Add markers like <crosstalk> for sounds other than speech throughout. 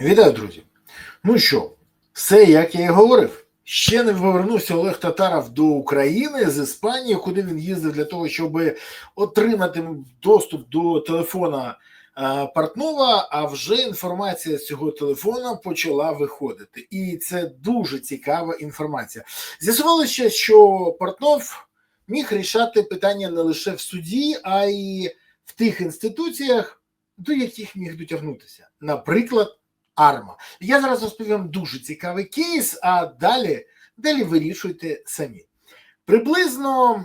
Вітаю, друзі. Ну що, все як я і говорив. Ще не повернувся Олег Татаров до України з Іспанії, куди він їздив для того, щоб отримати доступ до телефона е, Портнова. А вже інформація з цього телефона почала виходити. І це дуже цікава інформація. З'ясувалося, що Портнов міг рішати питання не лише в суді, а й в тих інституціях, до яких міг дотягнутися. Наприклад, Арма. Я зараз розповім дуже цікавий кейс, а далі, далі вирішуйте самі. Приблизно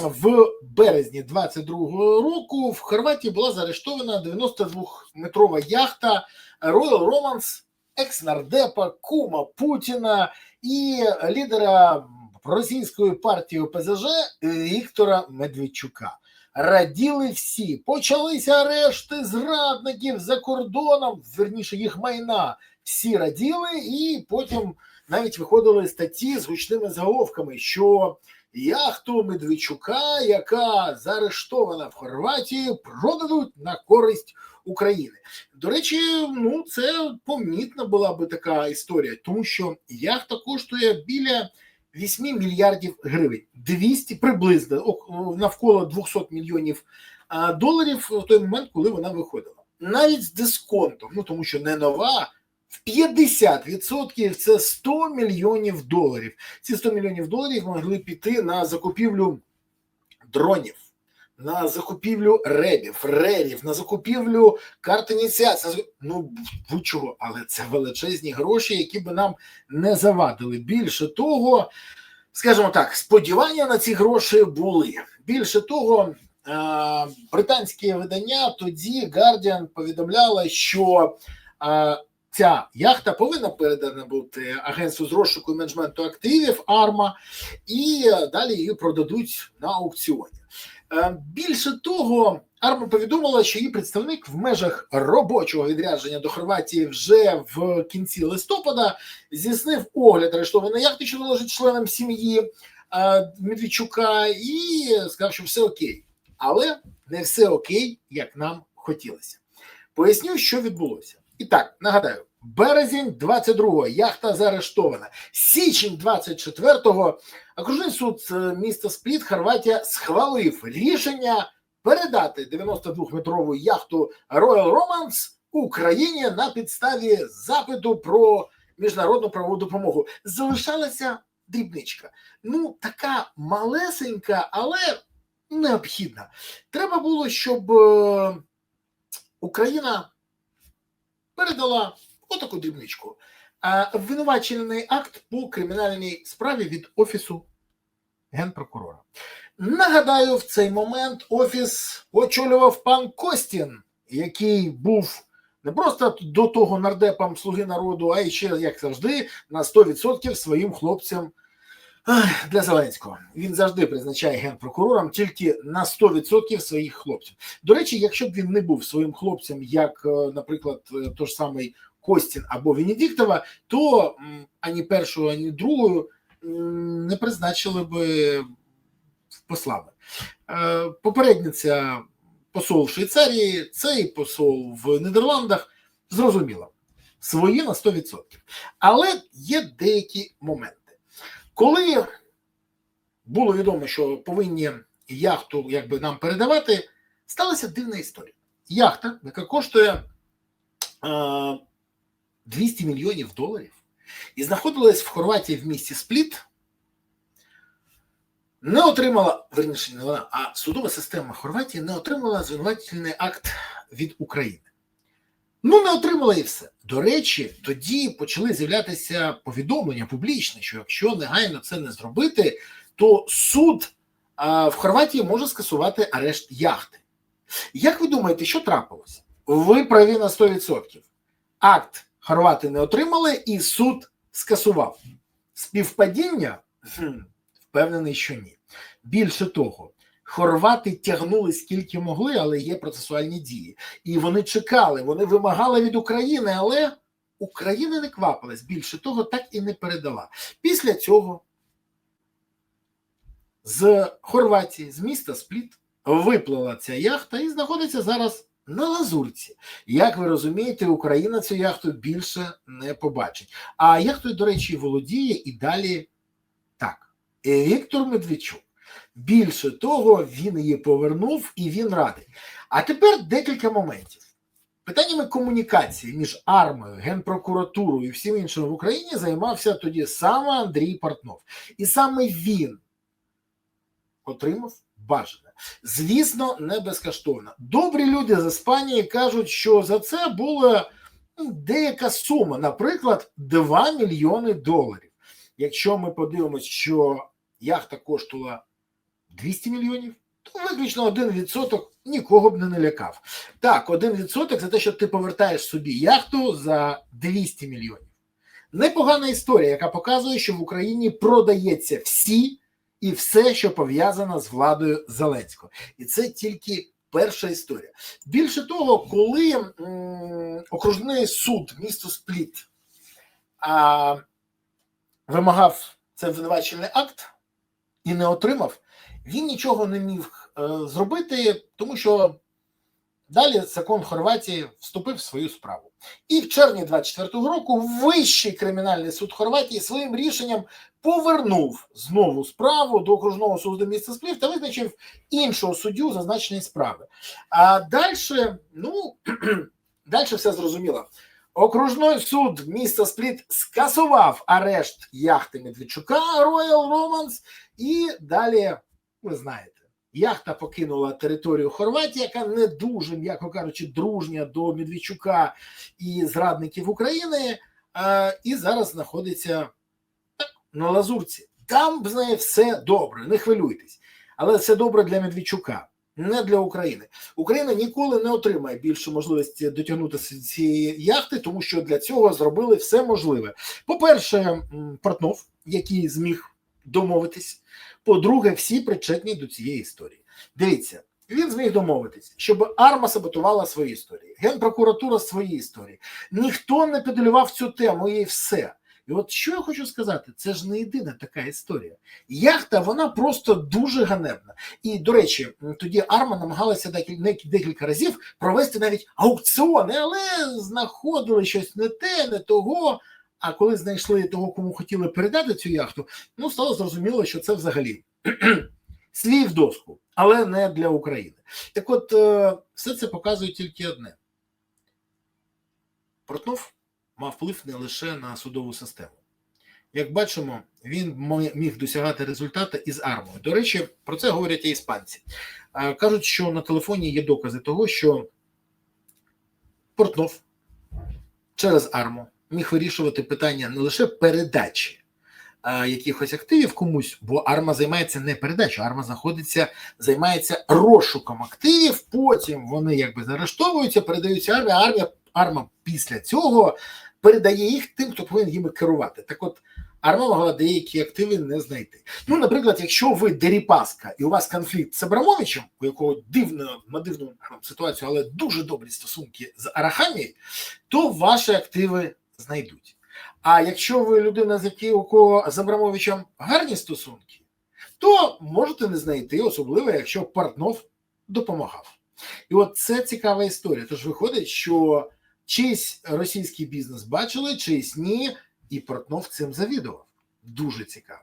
в березні 22-го року в Хорватії була заарештована 92-метрова яхта Royal Romance екс-нардепа, кума Путіна і лідера російської партії ОПЗЖ Віктора Медведчука. Раділи всі, почалися арешти зрадників за кордоном, верніше їх майна. Всі раділи, і потім навіть виходили статті з гучними заголовками, що яхту Медведчука, яка заарештована в Хорватії, продадуть на користь України. До речі, ну це помітна була би така історія, тому що яхта коштує біля 8 мільярдів гривень, 200 приблизно навколо 200 мільйонів доларів в той момент, коли вона виходила. Навіть з дисконтом, ну тому що не нова, в 50% це 100 мільйонів доларів. Ці 100 мільйонів доларів могли піти на закупівлю дронів. На закупівлю ребів, рерів, на закупівлю карт ініціації, ну будь-чого, але це величезні гроші, які би нам не завадили. Більше того, скажімо так, сподівання на ці гроші були. Більше того, е, британське видання тоді Guardian повідомляло, що е, ця яхта повинна передана бути агентству з розшуку і менеджменту активів Арма, і далі її продадуть на аукціоні. Е, Більше того, Арма повідомила, що її представник в межах робочого відрядження до Хорватії вже в кінці листопада здійснив огляд арештованої яхти, що належить членам сім'ї е, Медведчука, і сказав, що все окей. Але не все окей, як нам хотілося. Поясню, що відбулося. І так, нагадаю, березень 22-го яхта заарештована. Січень 24-го окружний суд е, міста Спліт, Хорватія, схвалив рішення передати 92-метрову яхту Royal Romance Україні на підставі запиту про міжнародну правову допомогу. Залишалася дрібничка. Ну, така малесенька, але необхідна. Треба було, щоб е, Україна передала отаку дрібничку. Обвинувачений акт по кримінальній справі від Офісу генпрокурора. Нагадаю, в цей момент офіс очолював пан Костін, який був не просто до того нардепом Слуги народу, а й ще, як завжди, на 100% своїм хлопцям для Зеленського. Він завжди призначає генпрокурором тільки на 100% своїх хлопців. До речі, якщо б він не був своїм хлопцем, як, е, наприклад, е, той ж самий Костін або Венедіктова, то ані першого, ані другого не призначили би послами. Е, Попередниця посол в Швейцарії, цей посол в Нідерландах, зрозуміло, свої на 100%. Але є деякі моменти. Коли було відомо, що повинні яхту якби нам передавати, сталася дивна історія. Яхта, яка коштує е, 200 мільйонів доларів, і знаходилась в Хорватії в місті Спліт, не отримала, верніше, не вона, а судова система Хорватії не отримала звинувачувальний акт від України. Ну, не отримала і все. До речі, тоді почали з'являтися повідомлення публічне, що якщо негайно це не зробити, то суд а, в Хорватії може скасувати арешт яхти. Як ви думаєте, що трапилося? Ви праві на 100%. Акт хорвати не отримали, і суд скасував. Співпадіння? Впевнений, що ні. Більше того, хорвати тягнули скільки могли, але є процесуальні дії. І вони чекали, вони вимагали від України, але Україна не квапилась. Більше того, так і не передала. Після цього з Хорватії, з міста Спліт, виплила ця яхта і знаходиться зараз на лазурці. Як ви розумієте, Україна цю яхту більше не побачить. А яхтою, до речі, володіє і далі так. Віктор Медведчук. Більше того, він її повернув і він радий. А тепер декілька моментів. Питаннями комунікації між армією, генпрокуратурою і всім іншим в Україні займався тоді саме Андрій Портнов. І саме він отримав бажане. Звісно, не безкоштовно. Добрі люди з Іспанії кажуть, що за це була ну, деяка сума, наприклад, 2 мільйони доларів. Якщо ми подивимось, що яхта коштувала 200 мільйонів, то виключно один відсоток нікого б не налякав. Так, один відсоток за те, що ти повертаєш собі яхту за 200 мільйонів. Непогана історія, яка показує, що в Україні продається всі і все, що пов'язано з владою Зеленського. І це тільки перша історія. Більше того, коли м, окружний суд місто Спліт а, вимагав цей обвинувачений акт і не отримав, він нічого не міг е, зробити, тому що далі закон Хорватії вступив в свою справу. І в червні 24-го року Вищий кримінальний суд Хорватії своїм рішенням повернув знову справу до окружного суду міста Сплів та визначив іншого суддю зазначеної справи. А далі, ну <clears throat> далі все зрозуміло. Окружний суд міста Спліт скасував арешт яхти Медведчука Royal Romance і далі, ви знаєте, яхта покинула територію Хорватії, яка не дуже, м'яко кажучи, дружня до Медведчука і зрадників України, і зараз знаходиться на Лазурці. Там з нею все добре, не хвилюйтесь. Але все добре для Медведчука, не для України. Україна ніколи не отримає більше можливості дотягнутися цієї яхти, тому що для цього зробили все можливе. По-перше, Портнов, який зміг домовитись. По-друге, всі причетні до цієї історії. Дивіться, він зміг домовитись, щоб Арма саботувала свої історії, Генпрокуратура свої історії. Ніхто не педалював цю тему і все. І от що я хочу сказати, це ж не єдина така історія. Яхта вона просто дуже ганебна. І до речі, тоді Арма намагалася декілька разів провести навіть аукціони, але знаходили щось не те, не того. А коли знайшли того, кому хотіли передати цю яхту, ну стало зрозуміло, що це взагалі <clears throat> свій в доску, але не для України. Так от, е, все це показує тільки одне: Портнов мав вплив не лише на судову систему. Як бачимо, він міг досягати результати із армою. До речі, про це говорять і іспанці. Е, Кажуть, що на телефоні є докази того, що Портнов через арму міг вирішувати питання не лише передачі а, якихось активів комусь, бо арма займається не передачою, арма знаходиться, займається розшуком активів. Потім вони якби заарештовуються, передаються армії. Армія арма після цього передає їх тим, хто повинен їми керувати. Так, от арма могла деякі активи не знайти. Ну, наприклад, якщо ви Деріпаска і у вас конфлікт з Абрамовичем, у якого дивно на дивну ситуацію, але дуже добрі стосунки з Арахамією, то ваші активи знайдуть. А якщо ви людина, з якої у кого з Абрамовичем гарні стосунки, то можете не знайти, особливо якщо Портнов допомагав. І от це цікава історія. Тож виходить, що чийсь російський бізнес бачили, чийсь ні, і Портнов цим завідував. Дуже цікаво.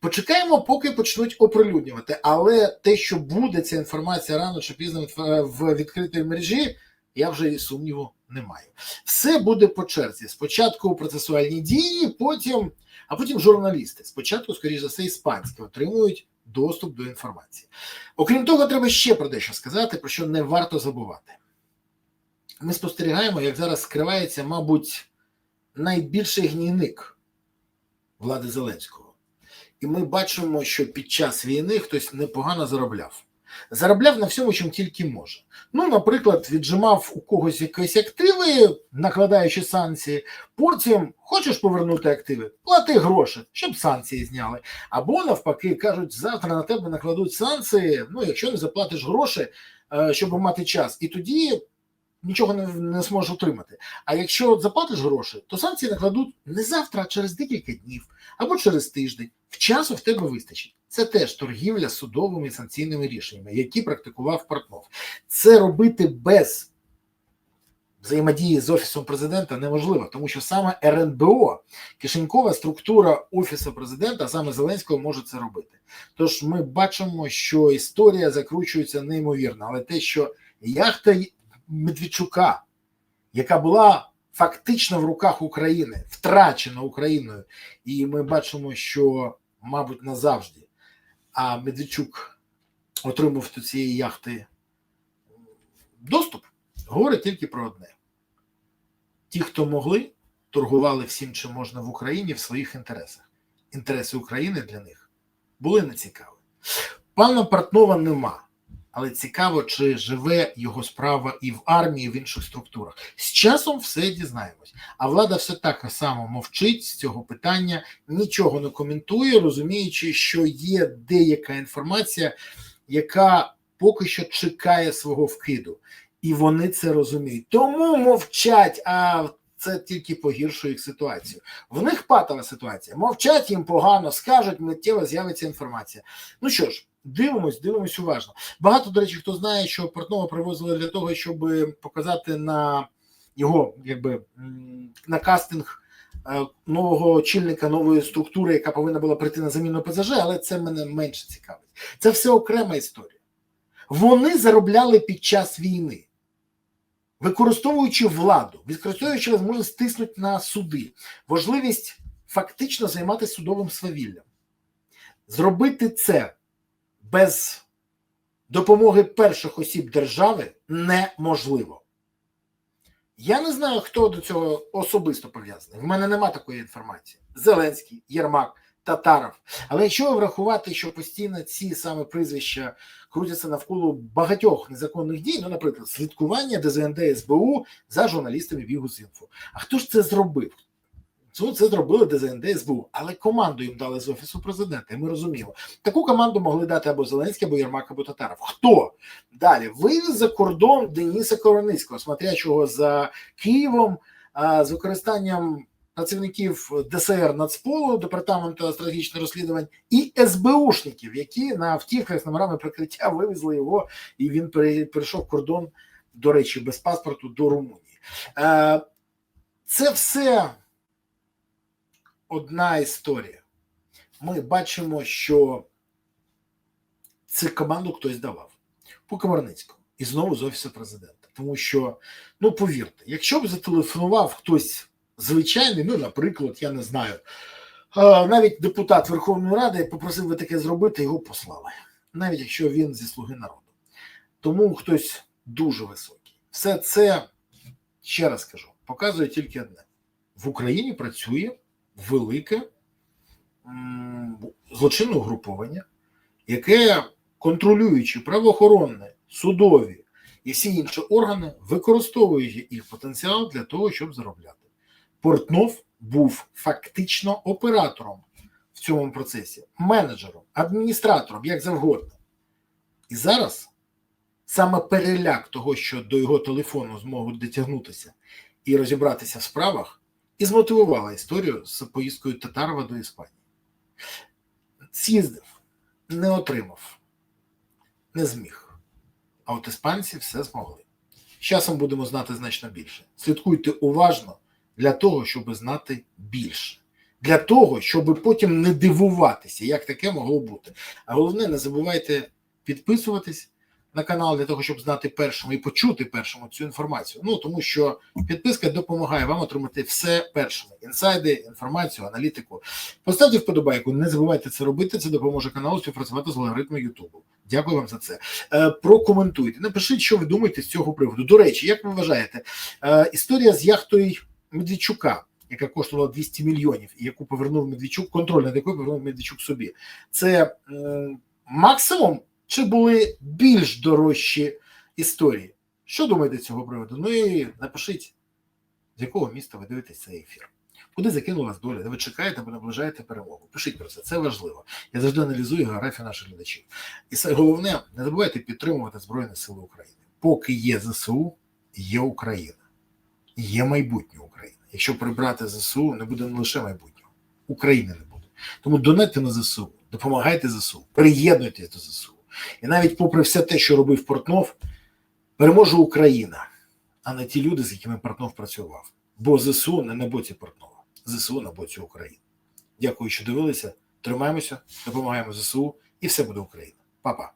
Почекаємо, поки почнуть оприлюднювати. Але те, що буде ця інформація рано чи пізно в відкритій мережі, я вже і сумніву не маю. Все буде по черзі. Спочатку процесуальні дії, потім, а потім журналісти. Спочатку, скоріш за все, іспанські отримують доступ до інформації. Окрім того, треба ще про дещо сказати, про що не варто забувати. Ми спостерігаємо, як зараз скривається, мабуть, найбільший гнійник влади Зеленського. І ми бачимо, що під час війни хтось непогано заробляв. Заробляв на всьому, чим тільки може. Ну, наприклад, віджимав у когось якісь активи, накладаючи санкції. Потім хочеш повернути активи, плати гроші, щоб санкції зняли. Або навпаки, кажуть, завтра на тебе накладуть санкції. Ну, якщо не заплатиш гроші, щоб мати час, і тоді нічого не, не зможеш отримати. А якщо заплатиш гроші, то санкції накладуть не завтра, а через декілька днів або через тиждень. В часу в тебе вистачить. Це теж торгівля судовими санкційними рішеннями, які практикував Портнов. Це робити без взаємодії з офісом президента неможлива, тому що саме РНБО, кишенькова структура офісу президента, саме Зеленського, може це робити. Тож ми бачимо, що історія закручується неймовірно, але те, що яхта Медведчука, яка була фактично в руках України, втрачена Україною, і ми бачимо, що, мабуть, назавжди, а Медведчук отримав до цієї яхти доступ, говорить тільки про одне: ті, хто могли, торгували всім, чим можна в Україні в своїх інтересах. Інтереси України для них були нецікаві. Пана Портнова нема, але цікаво, чи живе його справа і в армії, і в інших структурах. З часом все дізнаємось. А влада все так само мовчить з цього питання, нічого не коментує, розуміючи, що є деяка інформація, яка поки що чекає свого вкиду, і вони це розуміють. Тому мовчать, а це тільки погіршує їх ситуацію. В них патова ситуація. Мовчать їм погано, скажуть, миттєво з'явиться інформація. Ну що ж, дивимось, дивимось уважно. Багато, до речі, хто знає, що Портнова привозили для того, щоб показати на його, якби на кастинг е, нового очільника нової структури, яка повинна була прийти на заміну ПЗЖ, але це мене менше цікавить. Це все окрема історія. Вони заробляли під час війни, використовуючи владу, використовуючи можливість стиснути на суди, важливість фактично займатися судовим свавіллям. Зробити це без допомоги перших осіб держави неможливо. Я не знаю, хто до цього особисто пов'язаний. В мене нема такої інформації. Зеленський, Єрмак, Татаров. Але якщо врахувати, що постійно ці саме прізвища крутяться навколо багатьох незаконних дій, ну, наприклад, слідкування ДЗНД СБУ за журналістами Бігус.Інфо. А хто ж це зробив? Це, зробили ДЗНД СБУ, але команду їм дали з офісу президента. І ми розуміємо, таку команду могли дати або Зеленський, або Єрмак, або Татаров. Хто далі вивіз за кордон Дениса Короницького, смотрячого за Києвом з використанням працівників ДСР Нацполу, департаменту стратегічних розслідувань і СБУшників, які на автівках з номерами прикриття <laughs> вивезли його, і він перейшов кордон, до речі, без паспорту до Румунії. Е, Це все одна історія. Ми бачимо, що цю команду хтось давав по Комарницькому і знову з офісу президента. Тому що, ну повірте, якщо б зателефонував хтось звичайний, ну, наприклад, я не знаю, навіть депутат Верховної Ради попросив би таке зробити, його послали, навіть якщо він зі слуги народу. Тому хтось дуже високий. Все це, ще раз кажу, показує тільки одне: в Україні працює велике злочинне угруповання, яке контролюючи правоохоронне, судові і всі інші органи, використовує їх потенціал для того, щоб заробляти. Портнов був фактично оператором в цьому процесі, менеджером, адміністратором, як завгодно. І зараз саме переляк того, що до його телефону зможуть дотягнутися і розібратися в справах, і змотивувала історію з поїздкою Татарова до Іспанії. З'їздив, не отримав, не зміг. А от іспанці все змогли. З часом будемо знати значно більше. Слідкуйте уважно для того, щоб знати більше. Для того, щоб потім не дивуватися, як таке могло бути. А головне, не забувайте підписуватись на канал для того, щоб знати першому і почути першому цю інформацію. Ну тому що підписка допомагає вам отримати все першими: інсайди, інформацію, аналітику. Поставте вподобайку, не забувайте це робити. Це допоможе каналу співпрацювати з алгоритмом Ютубу. Дякую вам за це. Е, Прокоментуйте. Напишіть, що ви думаєте з цього приводу. До речі, як ви вважаєте, е, історія з яхтою Медведчука, яка коштувала 200 мільйонів, і яку повернув Медведчук, контроль над якою повернув Медведчук собі, це е, максимум чи були більш дорожчі історії? Що думаєте цього приводу? Ну і напишіть, з якого міста ви дивитесь цей ефір. Куди закинула вас доля, де ви чекаєте або наближаєте перемогу? Пишіть про це, це важливо. Я завжди аналізую географію наших глядачів. І головне, не забувайте підтримувати Збройні Сили України. Поки є ЗСУ, є Україна, є майбутнє України. Якщо прибрати ЗСУ, не буде не лише майбутнього, України не буде. Тому донайте на ЗСУ, допомагайте ЗСУ, приєднуйтесь до ЗСУ. І навіть попри все те, що робив Портнов, переможе Україна. а не ті люди, з якими Портнов працював. Бо ЗСУ не на боці Портнова, ЗСУ на боці України. Дякую, що дивилися. Тримаємося, допомагаємо ЗСУ, і все буде Україна. Па-па.